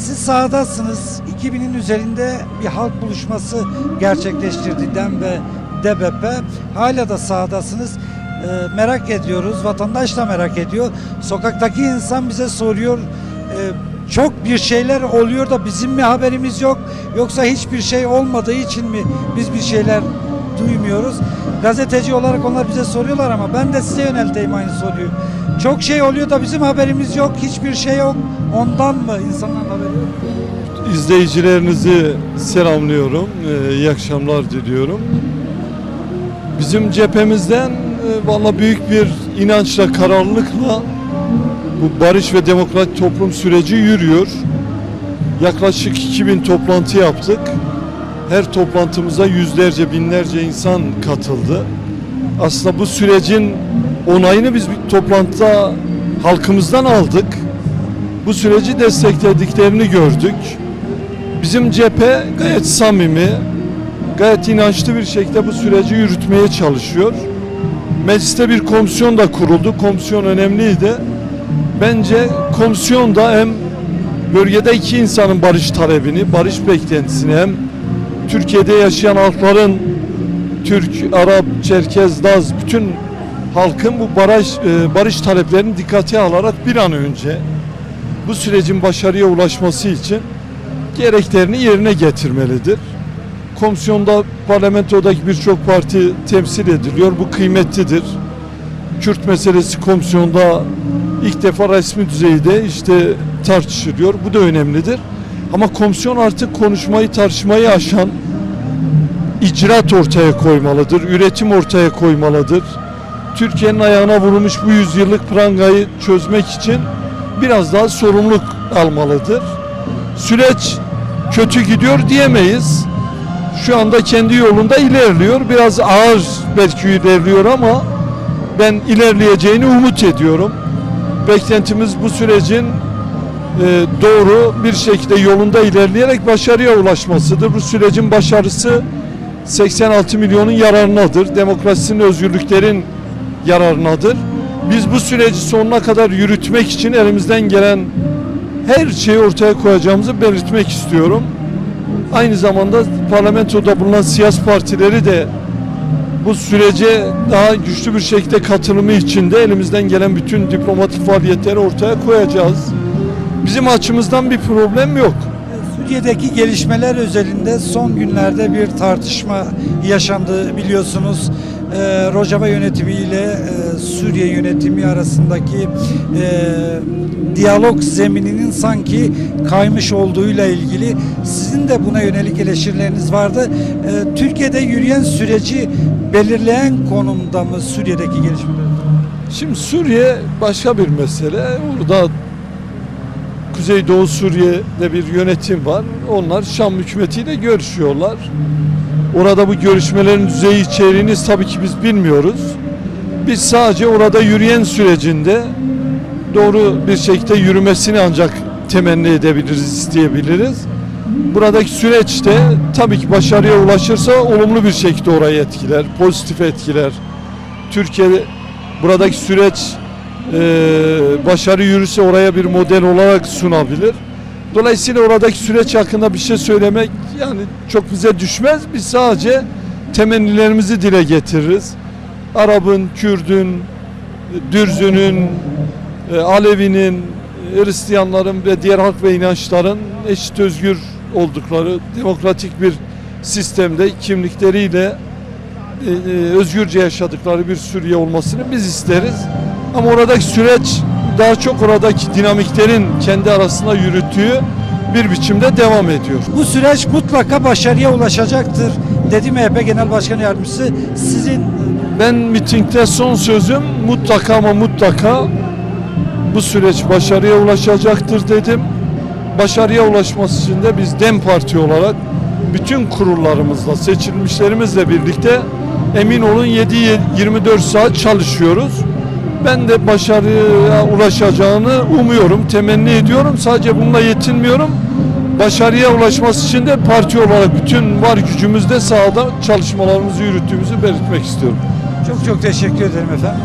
Siz sahadasınız. 2000'in üzerinde bir halk buluşması gerçekleştirdi DEM ve DBP. Hala da sahadasınız. Ee, merak ediyoruz. Vatandaş da merak ediyor. Sokaktaki insan bize soruyor. Ee, çok bir şeyler oluyor da bizim mi haberimiz yok? Yoksa hiçbir şey olmadığı için mi biz bir şeyler duymuyoruz? Gazeteci olarak onlar bize soruyorlar ama ben de size yönelteyim aynı soruyu. Çok şey oluyor da bizim haberimiz yok. Hiçbir şey yok. Ondan mı insanların haberi yok? İzleyicilerinizi selamlıyorum. Ee, iyi akşamlar diliyorum. Bizim cephemizden e, valla büyük bir inançla, kararlılıkla bu barış ve demokratik toplum süreci yürüyor. Yaklaşık 2000 toplantı yaptık. Her toplantımıza yüzlerce, binlerce insan katıldı. Aslında bu sürecin onayını biz bir toplantıda halkımızdan aldık. Bu süreci desteklediklerini gördük. Bizim cephe gayet samimi, gayet inançlı bir şekilde bu süreci yürütmeye çalışıyor. Mecliste bir komisyon da kuruldu. Komisyon önemliydi. Bence komisyon da hem bölgede iki insanın barış talebini, barış beklentisini hem Türkiye'de yaşayan halkların Türk, Arap, Çerkez, Laz bütün halkın bu barış, e, barış taleplerini dikkate alarak bir an önce bu sürecin başarıya ulaşması için gereklerini yerine getirmelidir. Komisyonda parlamentodaki birçok parti temsil ediliyor. Bu kıymetlidir. Kürt meselesi komisyonda ilk defa resmi düzeyde işte tartışılıyor. Bu da önemlidir. Ama komisyon artık konuşmayı tartışmayı aşan icraat ortaya koymalıdır, üretim ortaya koymalıdır. Türkiye'nin ayağına vurulmuş bu yüzyıllık prangayı çözmek için biraz daha sorumluluk almalıdır. Süreç kötü gidiyor diyemeyiz. Şu anda kendi yolunda ilerliyor. Biraz ağır belki ilerliyor ama ben ilerleyeceğini umut ediyorum. Beklentimiz bu sürecin e, doğru bir şekilde yolunda ilerleyerek başarıya ulaşmasıdır. Bu sürecin başarısı 86 milyonun yararınadır. Demokrasinin, özgürlüklerin yararınadır. Biz bu süreci sonuna kadar yürütmek için elimizden gelen her şeyi ortaya koyacağımızı belirtmek istiyorum. Aynı zamanda parlamentoda bulunan siyasi partileri de bu sürece daha güçlü bir şekilde katılımı için de elimizden gelen bütün diplomatik faaliyetleri ortaya koyacağız. Bizim açımızdan bir problem yok. Suriye'deki gelişmeler özelinde son günlerde bir tartışma yaşandı biliyorsunuz. Ee, Rojava yönetimi ile e, Suriye yönetimi arasındaki e, diyalog zemininin sanki kaymış olduğuyla ilgili sizin de buna yönelik eleştirileriniz vardı. Ee, Türkiye'de yürüyen süreci belirleyen konumda mı Suriye'deki gelişmeler? Şimdi Suriye başka bir mesele. Orada Kuzeydoğu Suriye'de bir yönetim var. Onlar Şam hükümetiyle görüşüyorlar. Orada bu görüşmelerin düzeyi içeriğini tabii ki biz bilmiyoruz. Biz sadece orada yürüyen sürecinde doğru bir şekilde yürümesini ancak temenni edebiliriz, isteyebiliriz. Buradaki süreçte tabii ki başarıya ulaşırsa olumlu bir şekilde orayı etkiler, pozitif etkiler. Türkiye buradaki süreç e, başarı yürürse oraya bir model olarak sunabilir. Dolayısıyla oradaki süreç hakkında bir şey söylemek yani çok bize düşmez. Biz sadece temennilerimizi dile getiririz. Arap'ın, Kürd'ün, Dürzü'nün, e, Alevi'nin, Hristiyanların ve diğer halk ve inançların eşit özgür oldukları demokratik bir sistemde kimlikleriyle e, e, özgürce yaşadıkları bir Suriye olmasını biz isteriz. Ama oradaki süreç daha çok oradaki dinamiklerin kendi arasında yürüttüğü bir biçimde devam ediyor. Bu süreç mutlaka başarıya ulaşacaktır dedi MHP Genel Başkan Yardımcısı. Sizin Ben mitingde son sözüm mutlaka ama mutlaka bu süreç başarıya ulaşacaktır dedim. Başarıya ulaşması için de biz DEM Parti olarak bütün kurullarımızla, seçilmişlerimizle birlikte emin olun 7-24 saat çalışıyoruz. Ben de başarıya ulaşacağını umuyorum, temenni ediyorum. Sadece bununla yetinmiyorum. Başarıya ulaşması için de parti olarak bütün var gücümüzle sahada çalışmalarımızı yürüttüğümüzü belirtmek istiyorum. çok çok teşekkür ederim efendim.